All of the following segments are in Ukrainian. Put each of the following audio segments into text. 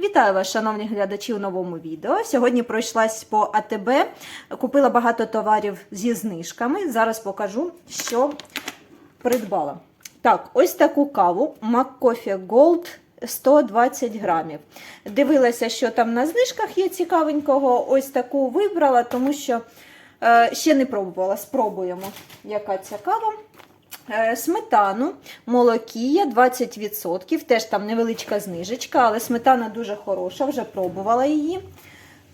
Вітаю вас, шановні глядачі, у новому відео. Сьогодні пройшлась по АТБ, купила багато товарів зі знижками. Зараз покажу, що придбала. Так, ось таку каву McCoffee Gold 120 грамів. Дивилася, що там на знижках є цікавенького. Ось таку вибрала, тому що е, ще не пробувала. Спробуємо, яка ця кава. Е, Сметану, молокія 20%, теж там невеличка знижечка, але сметана дуже хороша, вже пробувала її.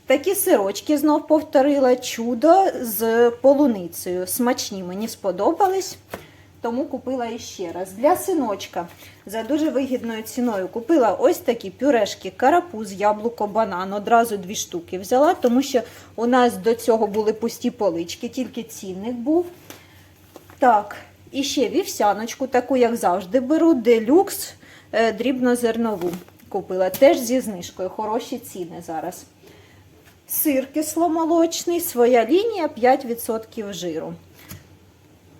Такі сирочки знов повторила чудо з полуницею. Смачні, мені сподобались, тому купила іще раз. Для синочка за дуже вигідною ціною купила ось такі пюрешки, карапуз, яблуко, банан. Одразу дві штуки взяла, тому що у нас до цього були пусті полички, тільки цінник був. Так, і ще вівсяночку, таку, як завжди, беру, делюкс е, дрібнозернову купила. Теж зі знижкою. Хороші ціни зараз. Сир кисломолочний, своя лінія 5% жиру.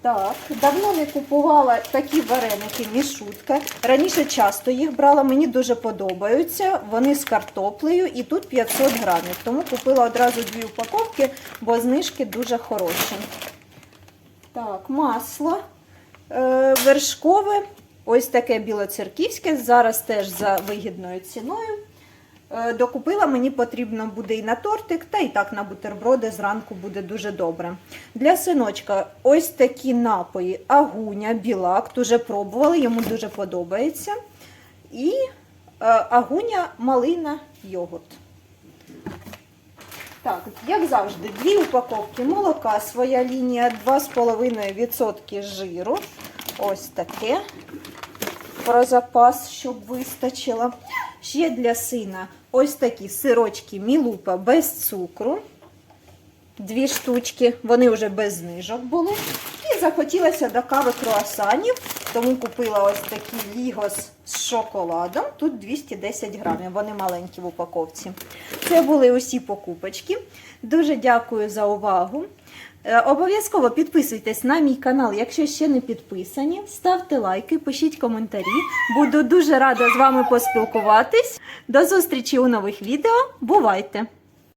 Так, давно не купувала такі вареники, мішутка. Раніше часто їх брала, мені дуже подобаються. Вони з картоплею і тут 500 грамів. Тому купила одразу дві упаковки, бо знижки дуже хороші. Так, масло вершкове, ось таке білоцерківське, зараз теж за вигідною ціною. Е, докупила, мені потрібно буде і на тортик, та і так на бутерброди зранку буде дуже добре. Для синочка ось такі напої, агуня, білак, дуже пробували, йому дуже подобається. І е, агуня, малина, йогурт. Так, як завжди, дві упаковки молока, своя лінія 2,5% жиру. Ось таке. Про запас, щоб вистачило. Ще для сина ось такі сирочки Мілупа без цукру. Дві штучки, вони вже без знижок були. Захотілося до кави круасанів, тому купила ось такі лігос з шоколадом. Тут 210 грамів, вони маленькі в упаковці. Це були усі покупочки. Дуже дякую за увагу. Е, Обов'язково підписуйтесь на мій канал, якщо ще не підписані. Ставте лайки, пишіть коментарі. Буду дуже рада з вами поспілкуватись. До зустрічі у нових відео. Бувайте!